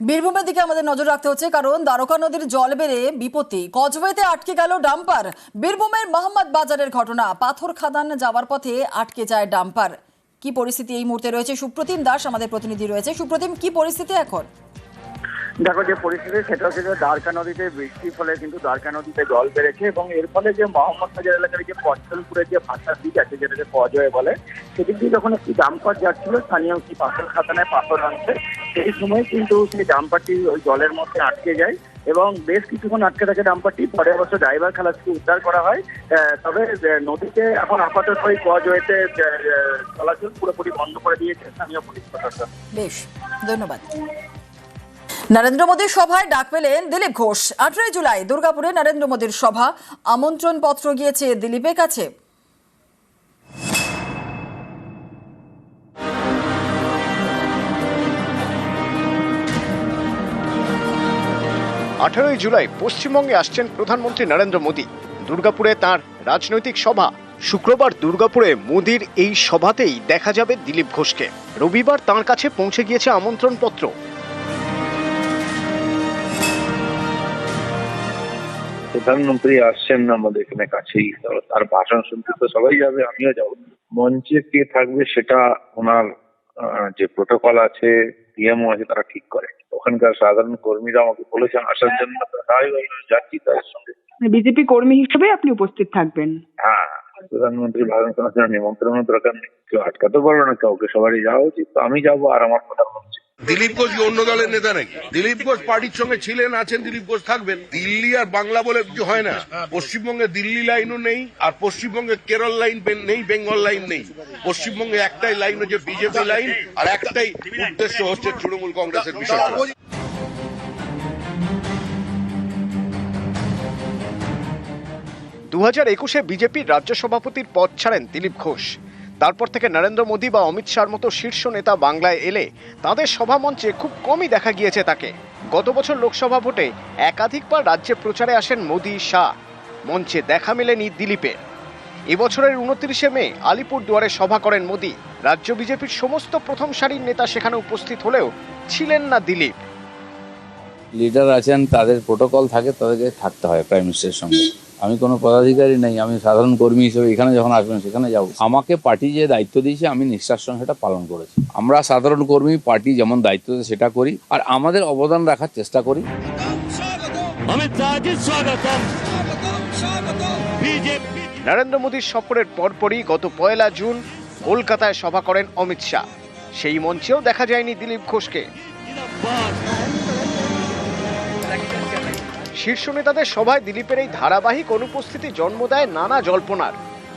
বীরভূমের দিকে আমাদের নজর রাখতে হচ্ছে, কারণ দ্বারকা নদীর জল বেড়ে বিপত্তি। কজওয়েতে আটকে গেল ডাম্পার। বীরভূমের মোহাম্মদ বাজারের ঘটনা, পাথর খাদান যাওয়ার পথে আটকে যায় ডাম্পার। কি পরিস্থিতি এই মুহূর্তে রয়েছে? সুপ্রতিম দাস আমাদের প্রতিনিধি রয়েছে। সুপ্রতিম, কি পরিস্থিতি এখন? দেখো, যে পরিস্থিতি, সেটা হচ্ছে যে দ্বারকা নদীতে বৃষ্টির ফলে কিন্তু দ্বারকা নদীতে জল বেড়েছে এবং এর ফলে যে মোহাম্মদ বাজার এলাকার যে পশ্চলপুরের যে ভাষার দিক আছে, যেটাকে কজয়ে বলে সেদিক দিয়ে যখন একটি ডাম্পার যাচ্ছিল, স্থানীয় একটি পাথর খাতানায় পাথর আনছে, সেই সময় কিন্তু সেই ডাম্পারটি ওই জলের মধ্যে আটকে যায় এবং বেশ কিছুক্ষণ আটকে থাকে ডাম্পারটি পরে অবশ্য ড্রাইভার খালাসকে উদ্ধার করা হয়। তবে নদীতে এখন আপাতত ওই কজওয়েতে চলাচল পুরোপুরি বন্ধ করে দিয়েছে স্থানীয় পুলিশ প্রশাসন। বেশ, ধন্যবাদ। নরেন্দ্র মোদীর সভায় ডাক পেলেন দিলীপ ঘোষ। আঠেরোই জুলাই দুর্গাপুরে নরেন্দ্র মোদীর সভা। আমন্ত্রণ পত্র গিয়েছে দিলীপের কাছে। আঠারোই জুলাই পশ্চিমবঙ্গে আসছেন প্রধানমন্ত্রী নরেন্দ্র মোদী। দুর্গাপুরে তার রাজনৈতিক সভা। শুক্রবার দুর্গাপুরে মোদীর এই সভাতেই দেখা যাবে দিলীপ ঘোষকে। রবিবার তার কাছে পৌঁছে গিয়েছে আমন্ত্রণপত্র। প্রধানমন্ত্রী আসছেন আমাদের এখানে কাছেই। তার ভাষণ শুনতে তো সবাই যাবে আমিও যাব। মঞ্চে কে থাকবে সেটা ওনার যে প্রোটোকল আছে পিএমও আছে তারা ঠিক করে। ওখানকার সাধারণ কর্মীরা আমাকে বলেছেন আসার জন্য তাই যাচ্ছি তাদের সঙ্গে। বিজেপি কর্মী হিসেবে আপনি উপস্থিত থাকবেন? হ্যাঁ প্রধানমন্ত্রী ভাষণ শোনার জন্য নিমন্ত্রণের দরকার নেই। কেউ আটকাতে পারবে না কাউকে সবারই যাওয়া উচিত। তো আমি যাব আর আমার প্রধানমন্ত্রী। দিলীপ ঘোষ কি অন্য দলের নেতা নাকি? দিলীপ ঘোষ পার্টির সঙ্গে ছিলেন, আছেন, দিলীপ ঘোষ থাকবেন। দিল্লি আর বাংলা বলে কিছু হয় না। পশ্চিমবঙ্গে দিল্লি লাইনও নেই, আর পশ্চিমবঙ্গে কেরল লাইন নেই, বেঙ্গল লাইন নেই। পশ্চিমবঙ্গে একটাই লাইন হচ্ছে বিজেপি লাইন, আর একটাই উদ্দেশ্য হচ্ছে তৃণমূল কংগ্রেসের বিষয়। দু হাজার একুশে বিজেপির রাজ্য সভাপতির পদ ছাড়েন দিলীপ ঘোষ। তারপর থেকে নরেন্দ্র মোদী বা অমিত শাহর মতো শীর্ষ নেতা বাংলায় এলে তাদের সভা মঞ্চে খুব কমই দেখা গিয়েছে তাকে। গত বছর লোকসভা ভোটে একাধিকবার রাজ্যে প্রচারে আসেন মোদী, শাহ। মঞ্চে দেখা মেলেনি দিলীপের। এবছরের উনত্রিশে মে আলিপুর দুয়ারে সভা করেন মোদী। রাজ্য বিজেপির সমস্ত প্রথম সারির নেতা সেখানে উপস্থিত হলেও ছিলেন না দিলীপ। লিডার আছেন, তাদের প্রোটোকল থাকে, তাদেরকে থাকতে হয় প্রাইম মিনিস্টারের সঙ্গে। আমি কোনো পদাধিকারী নেই আমি সাধারণ কর্মী হিসেবে এখানে যখন আসবেন সেখানে যাব। আমাকে পার্টি যে দায়িত্ব দিয়েছে আমি নিষ্ঠার সঙ্গে সেটা পালন করেছি। আমরা সাধারণ কর্মী পার্টি যেমন দায়িত্ব সেটা করি। আর আমাদের অবদান রাখার চেষ্টা করি। নরেন্দ্র মোদীর সফরের পরপরই গত পয়লা জুন কলকাতায় সভা করেন অমিত শাহ। সেই মঞ্চেও দেখা যায়নি দিলীপ ঘোষকে। শীর্ষ নেতাদের সভায় দিলীপের এই ধারাবাহিক অনুপস্থিতি জন্ম দেয় নানা জল্পনার।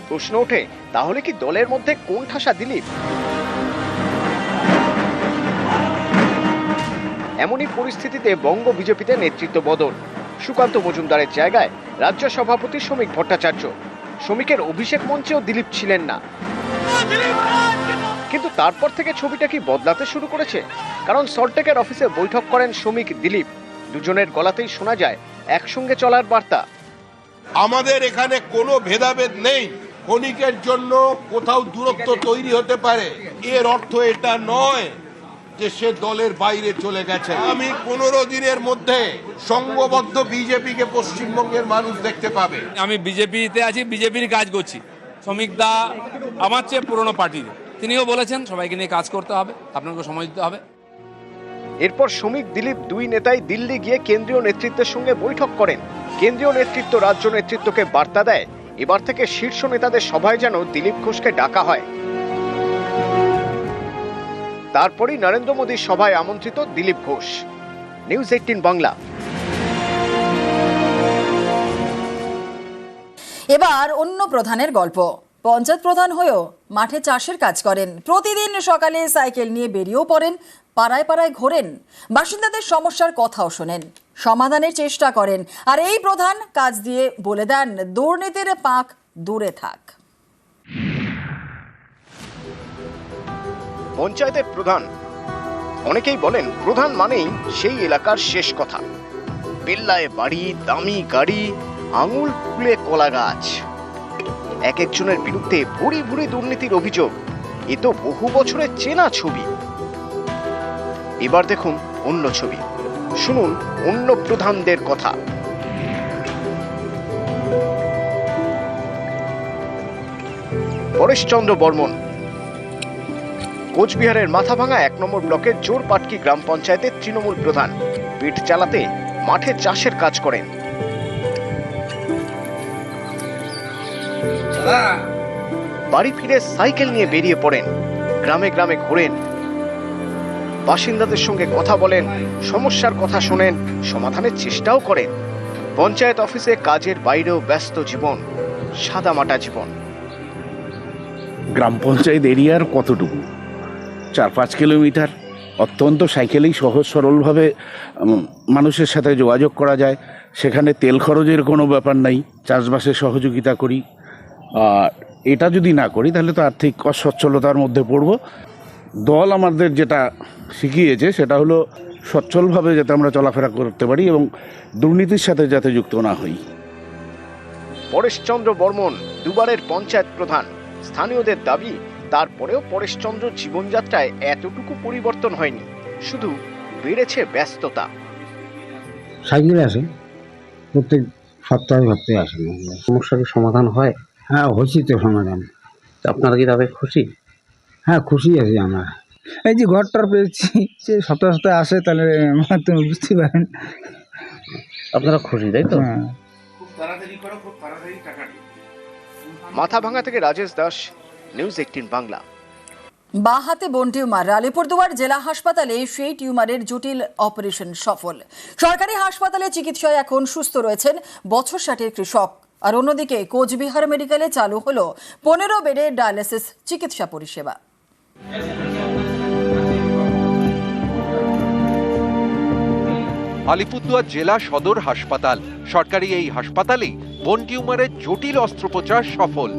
প্রশ্ন ওঠে, তাহলে কি দলের মধ্যে কোন ঠাসা দিলীপ? এমনই পরিস্থিতিতে বঙ্গ বিজেপিতে নেতৃত্ব বদল। সুকান্ত মজুমদারের জায়গায় রাজ্য সভাপতি শ্রমিক ভট্টাচার্য। শ্রমিকের অভিষেক মঞ্চেও দিলীপ ছিলেন না। কিন্তু তারপর থেকে ছবিটা কি বদলাতে শুরু করেছে? কারণ সল্টেকের অফিসে বৈঠক করেন শ্রমিক দিলীপ। দুজনের গলাতেই শোনা যায় একসঙ্গে চলার বার্তা। আমাদের এখানে কোনো ভেদাভেদ নেই। ক্ষণিকের জন্য কোথাও দূরত্ব তৈরি হতে পারে। এর অর্থ এটা নয় যে সে দলের বাইরে চলে গেছে। আমি পনেরো দিনের মধ্যে সংঘবদ্ধ বিজেপিকে পশ্চিমবঙ্গের মানুষ দেখতে পাবে। আমি বিজেপিতে আছি বিজেপির কাজ করছি। শ্রমিক দা আমার চেয়ে পুরনো পার্টির। তিনিও বলেছেন সবাইকে নিয়ে কাজ করতে হবে আপনাকে সময় দিতে হবে। এরপর শ্রমিক দিলীপ দুই নেতাই দিল্লি গিয়ে কেন্দ্রীয় নেতৃত্বের সঙ্গে বৈঠক করেন। কেন্দ্রীয় নেতৃত্ব রাজ্য নেতৃত্বকে বার্তা দেয়। এবার থেকে শীর্ষ নেতাদের সভায় যেন দিলীপ ঘোষকে ডাকা হয়। তারপরই নরেন্দ্র মোদীর সভায় আমন্ত্রিত Dilip Ghosh. News eighteen Bangla. এবার অন্য প্রধানের গল্প। পঞ্চায়েত প্রধান হয়েও মাঠে চাষের কাজ করেন। প্রতিদিন সকালে সাইকেল নিয়ে বেরিয়েও পড়েন পাড়ায় পাড়ায় ঘোরেন। বাসিন্দাদের সমস্যার কথাও শোনেন। সমাধানের চেষ্টা করেন। আর এই প্রধান কাজ দিয়ে বলে দেন, দুর্নীতির পাক দূরে থাক। পঞ্চায়েতের প্রধান। অনেকেই বলেন, প্রধান মানেই সেই এলাকার শেষ কথা। বেল্লায় বাড়ি, দামি গাড়ি, আঙুল ফুলে কলা গাছ। এক একজনের বিরুদ্ধে ভুরি ভুরি দুর্নীতির অভিযোগ। এ তো বহু বছরের চেনা ছবি। এবার দেখুন অন্য ছবি। শুনুন অন্য প্রধানদের কথা। পরেশচন্দ্র বর্মন। কোচবিহারের মাথাভাঙা এক নম্বর ব্লকের জোরপাটকি গ্রাম পঞ্চায়েতের তৃণমূল প্রধান। পিঠ চালাতে মাঠে চাষের কাজ করেন। বাড়ি ফিরে সাইকেল নিয়ে বেরিয়ে পড়েন। গ্রামে গ্রামে ঘোরেন বাসিন্দাদের সঙ্গে কথা বলেন, সমস্যার কথা শোনেন, সমাধানের চেষ্টাও করেন। পঞ্চায়েত অফিসে কাজের বাইরেও ব্যস্ত জীবন, সাদামাটা জীবন। গ্রাম পঞ্চায়েত এরিয়ার কতটুকু? চার পাঁচ কিলোমিটার। অত্যন্ত সাইকেলেই সহজ সরলভাবে মানুষের সাথে যোগাযোগ করা যায়। সেখানে তেল খরচের কোনো ব্যাপার নাই। চাষবাসে সহযোগিতা করি। আর এটা যদি না করি, তাহলে তো আর্থিক অসচ্ছলতার মধ্যে পড়ব। দল আমাদের যেটা শিখিয়েছে সেটা হলো সচ্ছলভাবে যাতে আমরা চলাফেরা করতে পারি এবং দুর্নীতির সাথে যাতে যুক্ত না হই। পরেশচন্দ্র বর্মন দুবারের পঞ্চায়েত প্রধান। স্থানীয়দের দাবি তারপরেও পরেশচন্দ্র জীবনযাত্রায় এতটুকু পরিবর্তন হয়নি শুধু বেড়েছে ব্যস্ততা। সাইকেলে আসেন প্রত্যেক সপ্তাহে সপ্তাহে আসেন। সমস্যার সমাধান হয়? হ্যাঁ হয়েছি তো সমাধান। আপনারা কি তাদের খুশি? হ্যাঁ খুশি আছি আমরা। এই যে ঘরটার পেয়েছি সে সপ্তাহে সপ্তাহে আসে তাহলে তুমি বুঝতে পারেন। আপনারা খুশি তাই তো? মাথাভাঙা থেকে রাজেশ দাস নিউজ এইটিন বাংলা। বাঁ হাতে বোন টিউমার আলিপুরদুয়ার জেলা হাসপাতালে সেই টিউমারের জটিল অপারেশন সফল। সরকারি হাসপাতালে চিকিৎসায় এখন সুস্থ রয়েছেন বছর ষাটের কৃষক। আর অন্যদিকে কোচবিহার মেডিকেলে চালু হলো পনেরো বেডের ডায়ালিসিস চিকিৎসা পরিষেবা। আলিপুরদুয়ার জেলা সদর হাসপাতাল। সরকারি এই হাসপাতালেই বোন টিউমারের জটিল অস্ত্রোপচার সফল।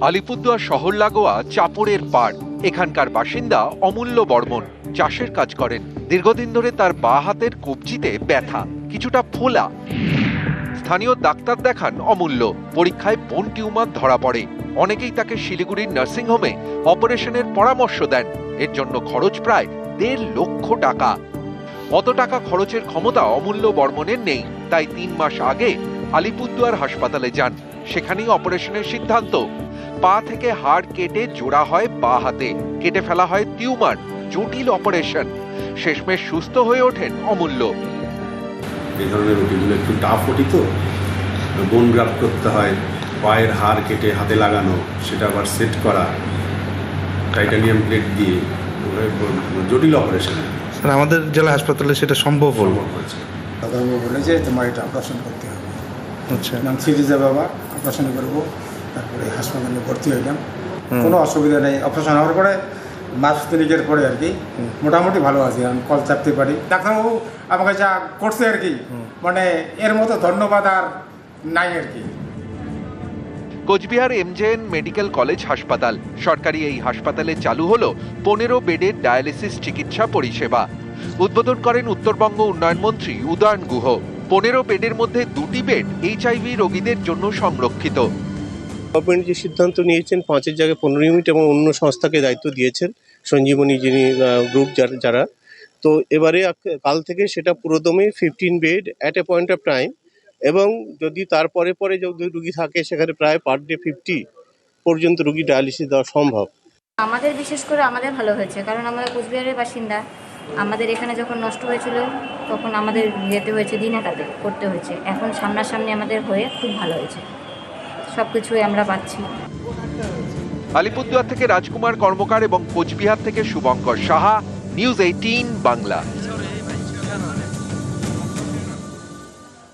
আলিপুরদুয়ার শহর লাগোয়া চাপড়ের পাড়। এখানকার বাসিন্দা অমূল্য বর্মন চাষের কাজ করেন। দীর্ঘদিন ধরে তার বা হাতের কবজিতে ব্যথা, কিছুটা ফোলা। স্থানীয় ডাক্তার দেখান অমূল্য। পরীক্ষায় বোন টিউমার ধরা পড়ে। অনেকেই তাকে শিলিগুড়ির নার্সিংহোমে অপারেশনের পরামর্শ দেন। এর জন্য খরচ প্রায় দেড় লক্ষ টাকা। অত টাকা খরচের ক্ষমতা অমূল্য বর্মনের নেই, তাই তিন মাস আগে আলিপুরদুয়ার হাসপাতালে যান। সেখানেই অপারেশনের সিদ্ধান্ত। পা থেকে হাড় কেটে জোড়া হয় বা হাতে, কেটে ফেলা হয় টিউমার, জটিল অপারেশন। শেষমেশ সুস্থ হয়ে ওঠেন অমূল্য। এই ধরনের রুটিগুলো একটু টাফ ওটি তো। বোন গ্রাফ করতে হয় পায়ের হাড় কেটে হাতে লাগানো সেটা আবার সেট করা টাইটানিয়াম প্লেট দিয়ে জটিল অপারেশন আমাদের জেলা হাসপাতালে সেটা সম্ভব হলো? ডাক্তারবাবু বলে যে তোমার এটা অপারেশন করতে হবে। আচ্ছা। নাম সিরিজে বাবা অপারেশন করব তারপরে হাসপাতালে ভর্তি হইলাম। কোনো অসুবিধা নেই অপারেশন হওয়ার পরে মাস তিনিকের পরে আর কি। মোটামুটি ভালো আছি আমি কল চাপতে পারি। ডাক্তারবাবু আমাকে যা করছে আর কি মানে এর মতো ধন্যবাদ আর নাই আর কি। কোচবিহার এমজেএন মেডিকেল কলেজ হাসপাতাল। সরকারি এই হাসপাতালে চালু হলো পনেরো বেডের ডায়ালিসিস চিকিৎসা পরিষেবা। উদ্বোধন করেন উত্তরবঙ্গ উন্নয়ন মন্ত্রী উদয়ন গুহ। পনেরো বেডের মধ্যে দুটি বেড এইচআইভি রোগীদের জন্য সংরক্ষিত। গভর্নমেন্ট যে সিদ্ধান্ত নিয়েছেন, পাঁচের জায়গায় পনেরো ইউনিট এবং অন্য সংস্থাকে দায়িত্ব দিয়েছেন সঞ্জীবনী যিনি গ্রুপ যারা তো এবারে কাল থেকে সেটা পুরোদমে fifteen bed at a point of time এবং যদি তারপরে পরে যদি রুগী থাকে, সেখানে প্রায় পার ডে ফিফটি পর্যন্ত রুগী ডায়ালিসিস দেওয়া সম্ভব। আমাদের বিশেষ করে আমাদের ভালো হয়েছে, কারণ আমরা কোচবিহারের বাসিন্দা, আমাদের এখানে যখন নষ্ট হয়েছিল, তখন আমাদের যেতে হয়েছে দিনাটাতে করতে হয়েছে। এখন সামনাসামনি আমাদের হয়ে খুব ভালো হয়েছে। সব কিছুই আমরা পাচ্ছি। আলিপুরদুয়ার থেকে রাজকুমার কর্মকার এবং কোচবিহার থেকে শুভঙ্কর সাহা নিউজ এইটিন বাংলা।